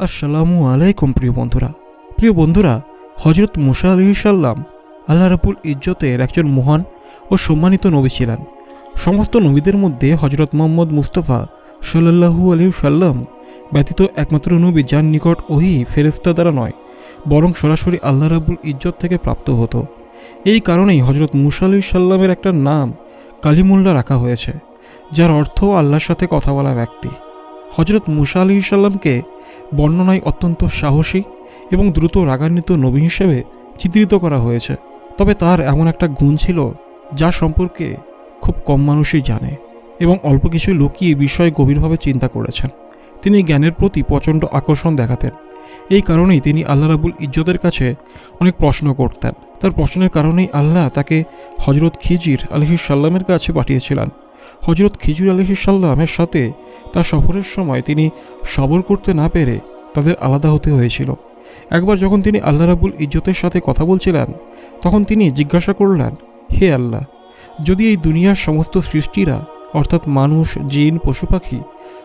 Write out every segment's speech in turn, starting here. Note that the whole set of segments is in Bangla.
আসসালামু আলাইকুম প্রিয় বন্ধুরা। প্রিয় বন্ধুরা হজরত মুসা আলহি সাল্লাম আল্লাহ রাবুল ইজ্জতের একজন মহান ও সম্মানিত নবী ছিলেন। সমস্ত নবীদের মধ্যে হজরত মোহাম্মদ মুস্তফা সাল্লাহু আলহি সাল্লাম ব্যতীত একমাত্র নবী যার নিকট ওহি ফেরেস্তা দ্বারা নয়, বরং সরাসরি আল্লাহ রাবুল ইজ্জত থেকে প্রাপ্ত হতো। এই কারণেই হজরত মুসা আলহি সাল্লামের একটা নাম কালিমুল্লা রাখা হয়েছে, যার অর্থ আল্লাহর সাথে কথা বলা ব্যক্তি। হজরত মুসা আলি সাল্লামকে বর্ণনায় অত্যন্ত সাহসী এবং দ্রুত রাগান্বিত নবী হিসেবে চিত্রিত করা হয়েছে। তবে তার এমন একটা গুণ ছিল যা সম্পর্কে খুব কম মানুষই জানে এবং অল্প কিছু লোকই এই বিষয়ে গভীরভাবে চিন্তা করেছেন। তিনি জ্ঞানের প্রতি প্রচণ্ড আকর্ষণ দেখাতেন। এই কারণেই তিনি আল্লাহ রাবুল ইজ্জতের কাছে অনেক প্রশ্ন করতেন। তার প্রশ্নের কারণেই আল্লাহ তাকে হজরত খিজির আলহি সাল্লামের কাছে পাঠিয়েছিলেন। হজরত খিজুর আলহি সাল্লামের সাথে তার সফরের সময় তিনি সবর করতে না পেরে তাদের আলাদা হতে হয়েছিল। একবার যখন তিনি আল্লাহ রাবুল ইজ্জতের সাথে কথা বলছিলেন, তখন তিনি জিজ্ঞাসা করলেন, হে আল্লাহ, যদি এই দুনিয়ার সমস্ত সৃষ্টিরা, অর্থাৎ মানুষ, জিন, পশু পাখি,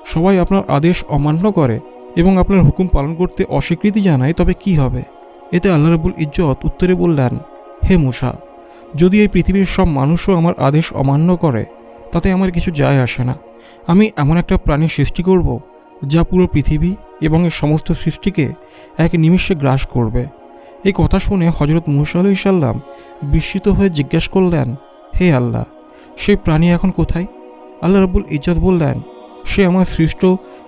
সবাই আপনার আদেশ অমান্য করে এবং আপনার হুকুম পালন করতে অস্বীকৃতি জানায়, তবে কি হবে? এতে আল্লাহ রাবুল ইজ্জত উত্তরে বললেন, হে মুসা, যদি এই পৃথিবীর সব মানুষও আমার আদেশ অমান্য করে তাতে আমার কিছু যায় আসে না। আমি এমন একটা প্রাণী সৃষ্টি করব, যা পুরো পৃথিবী এবং এর সমস্ত সৃষ্টিকে এক নিমিষে গ্রাস করবে। এই কথা শুনে হজরত মুসা আলহি সাল্লাম বিস্মিত হয়ে জিজ্ঞেস করলেন, হে আল্লাহ, সেই প্রাণী এখন কোথায়? আল্লাহ রাবুল ইজ্জত বললেন, সে আমার সৃষ্ট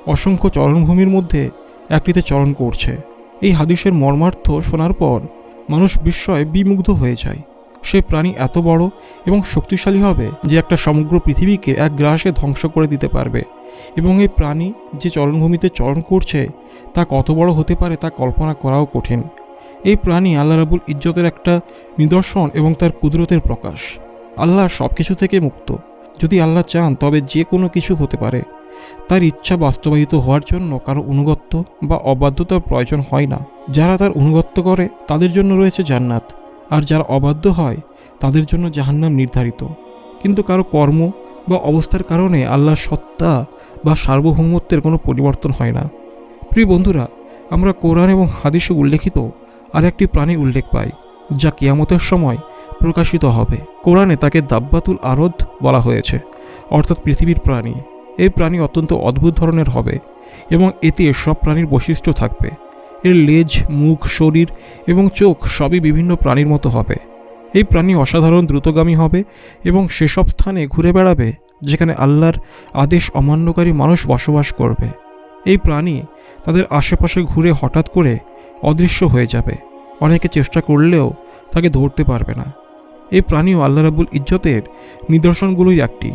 অসংখ্য চরণভূমির মধ্যে একটিতে চরণ করছে। এই হাদিসের মর্মার্থ শোনার পর মানুষ বিস্ময়ে বিমুগ্ধ হয়ে যায়। সে প্রাণী এত বড় এবং শক্তিশালী হবে যে একটা সমগ্র পৃথিবীকে এক গ্রাসে ধ্বংস করে দিতে পারবে। এবং এই প্রাণী যে চরণভূমিতে চরণ করছে, তা কত বড় হতে পারে তা কল্পনা করাও কঠিন। এই প্রাণী আল্লাহ রাবুল ইজ্জতের একটা নিদর্শন এবং তার কুদরতের প্রকাশ। আল্লাহ সব কিছু থেকে মুক্ত। যদি আল্লাহ চান, তবে যে কোনো কিছু হতে পারে। তার ইচ্ছা বাস্তবায়িত হওয়ার জন্য কারও অনুগত্য বা অবাধ্যতার প্রয়োজন হয় না। যারা তার অনুগত্য করে, তাদের জন্য রয়েছে জান্নাত। আর যারা অবাধ্য হয়, তাদের জন্য জাহান্নাম নির্ধারিত। কিন্তু কারও কর্ম বা অবস্থার কারণে আল্লাহর সত্তা বা সার্বভৌমত্বের কোনো পরিবর্তন হয় না। প্রিয় বন্ধুরা, আমরা কোরআন এবং হাদিসে উল্লেখিত আর একটি প্রাণী উল্লেখ পাই, যা কিয়ামতের সময় প্রকাশিত হবে। কোরআনে তাকে দাব্বাতুল আরদ বলা হয়েছে, অর্থাৎ পৃথিবীর প্রাণী। এই প্রাণী অত্যন্ত অদ্ভুত ধরনের হবে এবং এতে সব প্রাণীর বৈশিষ্ট্য থাকবে। এর লেজ, মুখ, শরীর এবং চোখ সবই বিভিন্ন প্রাণীর মতো হবে। এই প্রাণী অসাধারণ দ্রুতগামী হবে এবং সেসব স্থানে ঘুরে বেড়াবে যেখানে আল্লাহর আদেশ অমান্যকারী মানুষ বসবাস করবে। এই প্রাণী তাদের আশেপাশে ঘুরে হঠাৎ করে অদৃশ্য হয়ে যাবে। অনেকে চেষ্টা করলেও তাকে ধরতে পারবে না। এই প্রাণীও আল্লাহ রাবুল ইজ্জতের নিদর্শনগুলোই একটি।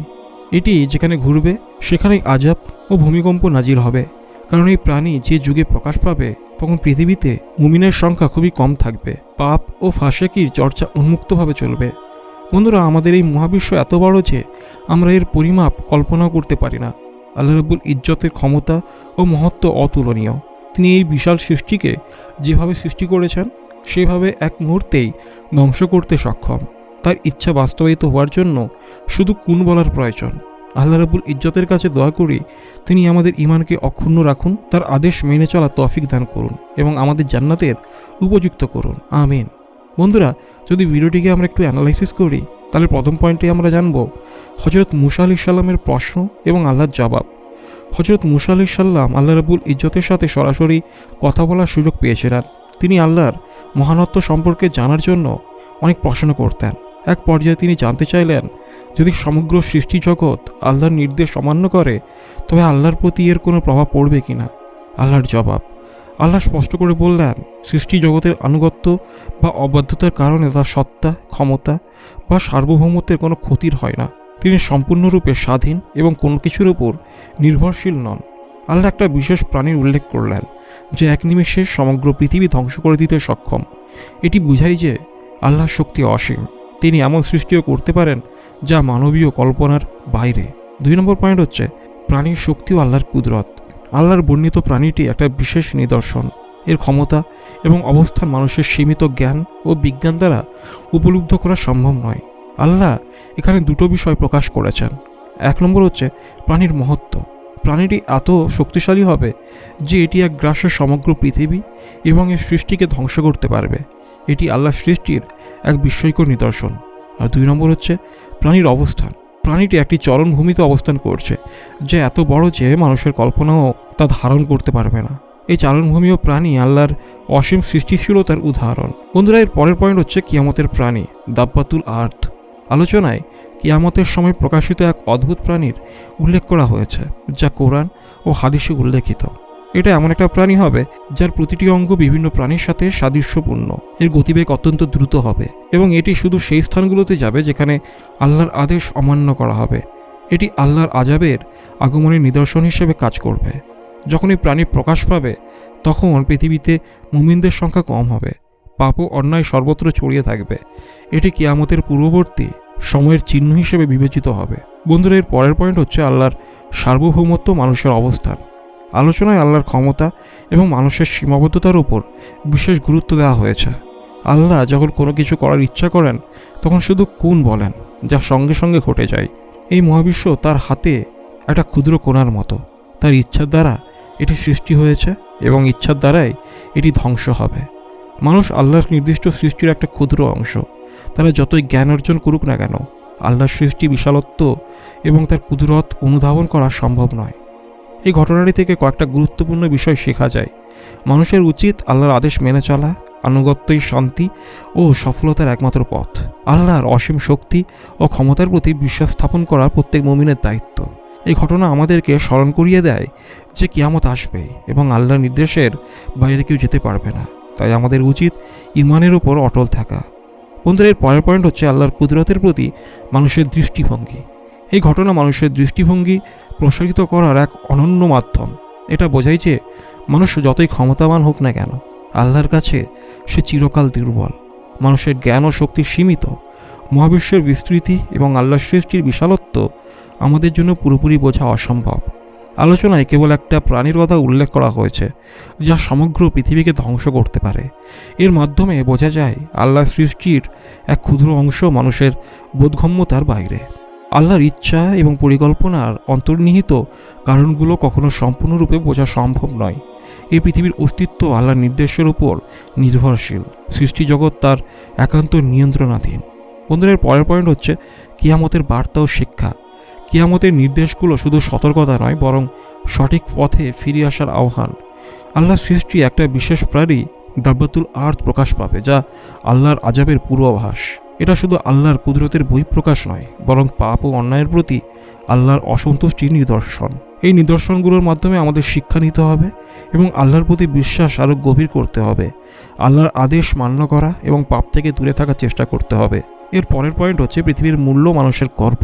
এটি যেখানে ঘুরবে, সেখানেই আজাব ও ভূমিকম্প নাজির হবে। কারণ এই প্রাণী যে যুগে প্রকাশ পাবে, তখন পৃথিবীতে মুমিনের সংখ্যা খুবই কম থাকবে। পাপ ও ফাঁসেকির চর্চা উন্মুক্তভাবে চলবে। বন্ধুরা, আমাদের এই মহাবিশ্ব এত বড় যে আমরা এর পরিমাপ কল্পনাও করতে পারি না। আল্লাহ রাবুল ইজ্জতের ক্ষমতা ও মহত্ব অতুলনীয়। তিনি এই বিশাল সৃষ্টিকে যেভাবে সৃষ্টি করেছেন, সেভাবে এক মুহূর্তেই ধ্বংস করতে সক্ষম। তার ইচ্ছা বাস্তবায়িত হওয়ার জন্য শুধু কোন বলার প্রয়োজন? আল্লাহ রাবুল ইজ্জতের কাছে দয়া করি, তিনি আমাদের ইমানকে অক্ষুণ্ণ রাখুন, তার আদেশ মেনে চলা তফিক দান করুন এবং আমাদের জান্নাতের উপযুক্ত করুন। আমিন। বন্ধুরা, যদি ভিডিওটিকে আমরা একটু অ্যানালাইসিস করি, তাহলে প্রথম পয়েন্টে আমরা জানব হজরত মুসা আলি সাল্লামের প্রশ্ন এবং আল্লাহর জবাব। হজরত মুসা আলি সাল্লাম আল্লাহ রাবুল ইজ্জতের সাথে সরাসরি কথা বলার সুযোগ পেয়েছিলেন। তিনি আল্লাহর মহানত্ব সম্পর্কে জানার জন্য অনেক প্রশ্ন করতেন। এক পর্যায়ে তিনি জানতে চাইলেন, যদি সমগ্র সৃষ্টি জগৎ আল্লাহর নির্দেশ অমান্য করে, তবে আল্লাহর প্রতি এর কোনো প্রভাব পড়বে কি না? আল্লাহর জবাব, আল্লাহ স্পষ্ট করে বললেন, সৃষ্টি জগতের আনুগত্য বা অবাধ্যতার কারণে তার সত্তা, ক্ষমতা বা সার্বভৌমত্বের কোনো ক্ষতির হয় না। তিনি সম্পূর্ণরূপে স্বাধীন এবং কোনো কিছুর উপর নির্ভরশীল নন। আল্লাহ একটা বিশেষ প্রাণীর উল্লেখ করলেন, যে এক নিমেষে সমগ্র পৃথিবী ধ্বংস করে দিতে সক্ষম। এটি বুঝাই যে আল্লাহর শক্তি অসীম। তিনি এমন সৃষ্টিও করতে পারেন যা মানবীয় কল্পনার বাইরে। দুই নম্বর পয়েন্ট হচ্ছে প্রাণীর শক্তিও আল্লাহর কুদরত। আল্লাহর বর্ণিত প্রাণীটি একটা বিশেষ নিদর্শন। এর ক্ষমতা এবং অবস্থান মানুষের সীমিত জ্ঞান ও বিজ্ঞান দ্বারা উপলব্ধ করা সম্ভব নয়। আল্লাহ এখানে দুটো বিষয় প্রকাশ করেছেন। এক নম্বর হচ্ছে প্রাণীর মহত্ব। প্রাণীটি এত শক্তিশালী হবে যে এটি এক গ্রাসের সমগ্র পৃথিবী এবং এর সৃষ্টিকে ধ্বংস করতে পারবে। এটি আল্লাহ সৃষ্টির এক বিস্ময়কর নিদর্শন। আর দুই নম্বর হচ্ছে প্রাণীর অবস্থান। প্রাণীটি একটি চরণভূমিতে অবস্থান করছে, যা এত বড় যে মানুষের কল্পনাও তা ধারণ করতে পারবে না। এই চারণভূমি ও প্রাণী আল্লাহর অসীম সৃষ্টিশীলতার উদাহরণ। বন্ধুরা, এর পরের পয়েন্ট হচ্ছে কিয়ামতের প্রাণী, দাব্বাতুল আর্থ। আলোচনায় কিয়ামতের সময় প্রকাশিত এক অদ্ভুত প্রাণীর উল্লেখ করা হয়েছে, যা কোরআন ও হাদিসে উল্লেখিত। এটা এমন একটা প্রাণী হবে যার প্রতিটি অঙ্গ বিভিন্ন প্রাণীর সাথে সাদৃশ্যপূর্ণ। এর গতিবেগ অত্যন্ত দ্রুত হবে এবং এটি শুধু সেই স্থানগুলোতে যাবে যেখানে আল্লাহর আদেশ অমান্য করা হবে। এটি আল্লাহর আজাবের আগমনের নিদর্শন হিসেবে কাজ করবে। যখন এই প্রাণী প্রকাশ পাবে, তখন পৃথিবীতে মুমিনদের সংখ্যা কম হবে। পাপ ও অন্যায় সর্বত্র ছড়িয়ে থাকবে। এটি কিয়ামতের পূর্ববর্তী সময়ের চিহ্ন হিসেবে বিবেচিত হবে। বন্ধুরা, এর পরের পয়েন্ট হচ্ছে আল্লাহর সার্বভৌমত্ব মানুষের অবস্থান। আলোচনায় আল্লাহর ক্ষমতা এবং মানুষের সীমাবদ্ধতার উপর বিশেষ গুরুত্ব দেওয়া হয়েছে। আল্লাহ যখন কোনো কিছু করার ইচ্ছা করেন, তখন শুধু কোন বলেন, যা সঙ্গে সঙ্গে ঘটে যায়। এই মহাবিশ্ব তার হাতে একটা ক্ষুদ্র কোণার মতো। তার ইচ্ছার দ্বারা এটি সৃষ্টি হয়েছে এবং ইচ্ছার দ্বারাই এটি ধ্বংস হবে। মানুষ আল্লাহর নির্দিষ্ট সৃষ্টির একটা ক্ষুদ্র অংশ। তারা যতই জ্ঞান অর্জন করুক না কেন, আল্লাহর সৃষ্টি বিশালত্ব এবং তার কুদরত অনুধাবন করা সম্ভব নয়। এই ঘটনাটি থেকে কয়েকটা গুরুত্বপূর্ণ বিষয় শেখা যায়। মানুষের উচিত আল্লাহর আদেশ মেনে চলা, আনুগত্যই শান্তি ও সফলতার একমাত্র পথ। আল্লাহর অসীম শক্তি ও ক্ষমতার প্রতি বিশ্বাস স্থাপন করা প্রত্যেক মমিনের দায়িত্ব। এই ঘটনা আমাদেরকে স্মরণ করিয়ে দেয় যে কিয়ামত আসবে এবং আল্লাহর নির্দেশের বাইরে কেউ যেতে পারবে না। তাই আমাদের উচিত ইমানের উপর অটল থাকা। বন্ধুরা, এর পরের পয়েন্ট হচ্ছে আল্লাহর কুদরতের প্রতি মানুষের দৃষ্টিভঙ্গি। এই ঘটনা মানুষের দৃষ্টিভঙ্গি প্রসারিত করার এক অনন্য মাধ্যম। এটা বোঝাই যে মানুষ যতই ক্ষমতাবান হোক না কেন, আল্লাহর কাছে সে চিরকাল দুর্বল। মানুষের জ্ঞান ও শক্তি সীমিত। মহাবিশ্বের বিস্তৃতি এবং আল্লাহ সৃষ্টির বিশালত্ব আমাদের জন্য পুরোপুরি বোঝা অসম্ভব। আলোচনায় কেবল একটা প্রাণীর কথা উল্লেখ করা হয়েছে, যা সমগ্র পৃথিবীকে ধ্বংস করতে পারে। এর মাধ্যমে বোঝা যায় আল্লাহ সৃষ্টির এক ক্ষুদ্র অংশ মানুষের বোধগম্যতার বাইরে। আল্লাহর ইচ্ছা এবং পরিকল্পনার অন্তর্নিহিত কারণগুলো কখনো সম্পূর্ণরূপে বোঝা সম্ভব নয়। এই পৃথিবীর অস্তিত্ব আল্লাহর নির্দেশের উপর নির্ভরশীল। সৃষ্টি জগৎ তার একান্ত নিয়ন্ত্রণাধীন। বন্ধুদের পরের পয়েন্ট হচ্ছে কিয়ামতের বার্তা ও শিক্ষা। কিয়ামতের নির্দেশগুলো শুধু সতর্কতা নয়, বরং সঠিক পথে ফিরে আসার আহ্বান। আল্লাহর সৃষ্টি একটা বিশেষ প্রাণী, দাব্বাতুল আর্থ প্রকাশ পাবে, যা আল্লাহর আজাবের পূর্বাভাস। এটা শুধু আল্লাহর কুদরতের বহিঃপ্রকাশ নয়, বরং পাপ ও অন্যায়ের প্রতি আল্লাহর অসন্তুষ্টির নিদর্শন। এই নিদর্শনগুলোর মাধ্যমে আমাদের শিক্ষা নিতে হবে এবং আল্লাহর প্রতি বিশ্বাস আরও গভীর করতে হবে। আল্লাহর আদেশ মান্য করা এবং পাপ থেকে দূরে থাকার চেষ্টা করতে হবে। এর পরের পয়েন্ট হচ্ছে পৃথিবীর মূল্য মানুষের গর্ব।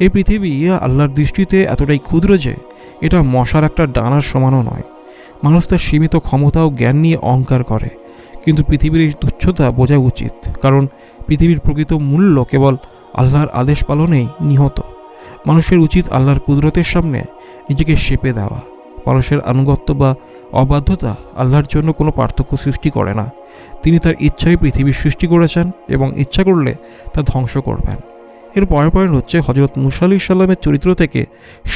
এই পৃথিবী আল্লাহর দৃষ্টিতে এতটাই ক্ষুদ্র যে এটা মশার একটা ডানার সমানও নয়। মানুষ তার সীমিত ক্ষমতা ও জ্ঞান নিয়ে অহংকার করে। কিন্তু পৃথিবীর এই তুচ্ছতা বোঝা উচিত, কারণ পৃথিবীর প্রকৃত মূল্য কেবল আল্লাহর আদেশ পালনেই নিহত। মানুষের উচিত আল্লাহর কুদরতের সামনে নিজেকে সেপে দেওয়া। মানুষের আনুগত্য বা অবাধ্যতা আল্লাহর জন্য কোনো পার্থক্য সৃষ্টি করে না। তিনি তার ইচ্ছায় পৃথিবী সৃষ্টি করেছেন এবং ইচ্ছা করলে তা ধ্বংস করবেন। এর পরের পয়েন্ট হচ্ছে হজরত মুসা আলি সাল্লামের চরিত্র থেকে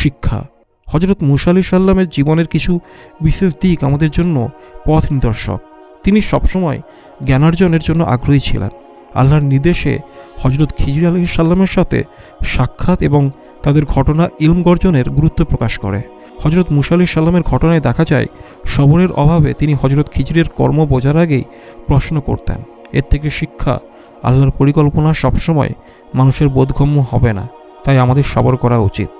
শিক্ষা। হজরত মুসা আলি সাল্লামের জীবনের কিছু বিশেষ দিক আমাদের জন্য পথ নিদর্শক। তিনি সবসময় জ্ঞানার্জনের জন্য আগ্রহী ছিলেন। আল্লাহর নির্দেশে হজরত খিজির আলহি সাল্লামের সাথে সাক্ষাৎ এবং তাদের ঘটনা ইলম গর্জনের গুরুত্ব প্রকাশ করে। হজরত মুসা আলি সাল্লামের ঘটনায় দেখা যায়, সবরের অভাবে তিনি হজরত খিজিরের কর্ম বোঝার আগেই প্রশ্ন করতেন। এর থেকে শিক্ষা আল্লাহর পরিকল্পনা সবসময় মানুষের বোধগম্য হবে না, তাই আমাদের সবর করা উচিত।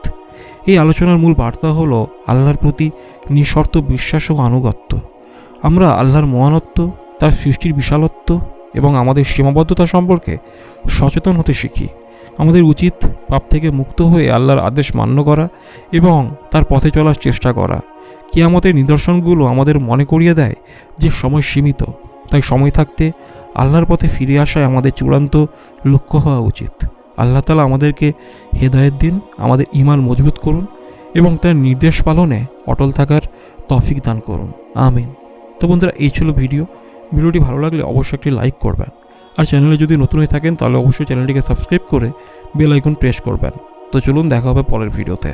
এই আলোচনার মূল বার্তা হলো আল্লাহর প্রতি নিঃশর্ত বিশ্বাস ও আনুগত্য। আমরা আল্লাহর মহানত্ব, তার সৃষ্টির বিশালত্ব এবং আমাদের সীমাবদ্ধতা সম্পর্কে সচেতন হতে শিখি। আমাদের উচিত পাপ থেকে মুক্ত হয়ে আল্লাহর আদেশ মান্য করা এবং তার পথে চলার চেষ্টা করা। কিয়ামতের নিদর্শনগুলো আমাদের মনে করিয়ে দেয় যে সময় সীমিত, তাই সময় থাকতে আল্লাহর পথে ফিরে আসায় আমাদের চূড়ান্ত লক্ষ্য হওয়া উচিত। আল্লাহ তালা আমাদেরকে হেদায়েত দিন, আমাদের ইমান মজবুত করুন এবং তার নির্দেশ পালনে অটল থাকার তফিক দান করুন। আমিন। তো বন্ধুরা, এই ছিল ভিডিও। ভিডিওটি ভালো লাগলে অবশ্যই একটি লাইক করবেন। আর চ্যানেলে যদি নতুন হয়ে থাকেন, তাহলে অবশ্যই চ্যানেলটিকে সাবস্ক্রাইব করে বেল আইকন প্রেস করবেন। তো চলুন, দেখা হবে পরের ভিডিওতে।